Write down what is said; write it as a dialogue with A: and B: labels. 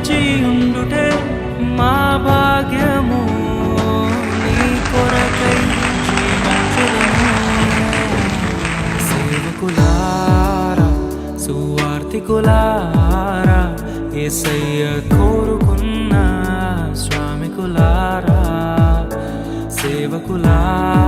A: నిలచియుండుటే మా భాగ్యము నీ కొరకై సేవకులారా సువార్తికులారా ఏసయ్య కోరుకున్న స్వామికులారా సేవకులారా.